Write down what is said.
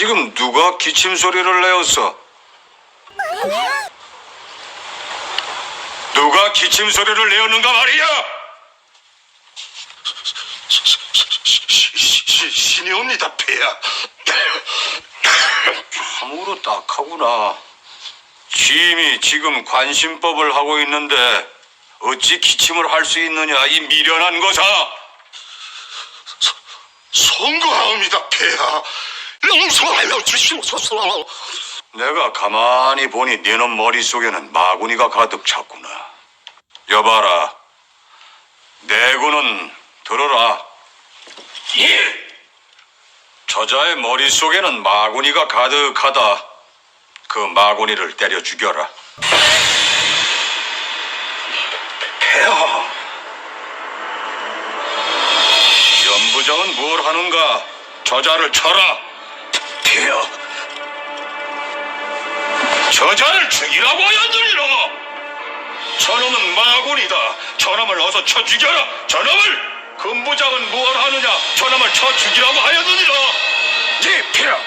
지금 누가 기침 소리를 내었어? 누가 기침 소리를 내었는가 말이야? 신이 옵니다, 폐하. 참으로 딱하구나. 취임이 지금 관심법을 하고 있는데 어찌 기침을 할 수 있느냐 이 미련한 거사. 송구하옵니다, 폐하. 용서하여 주시옵소서. 내가 가만히 보니 네놈 머릿속에는 마구니가 가득 찼구나. 여봐라. 내구는 들어라. 예. 저자의 머릿속에는 마구니가 가득하다. 그 마구니를 때려 죽여라. 폐하. 연부장은 뭘 하는가? 저자를 쳐라. 폐하. 저자를 죽이라고 하였느니라. 저놈은 마군이다. 저놈을 어서 쳐 죽여라. 저놈을 근부장은 무엇 하느냐? 저놈을 쳐 죽이라고 하였느니라. 네 피라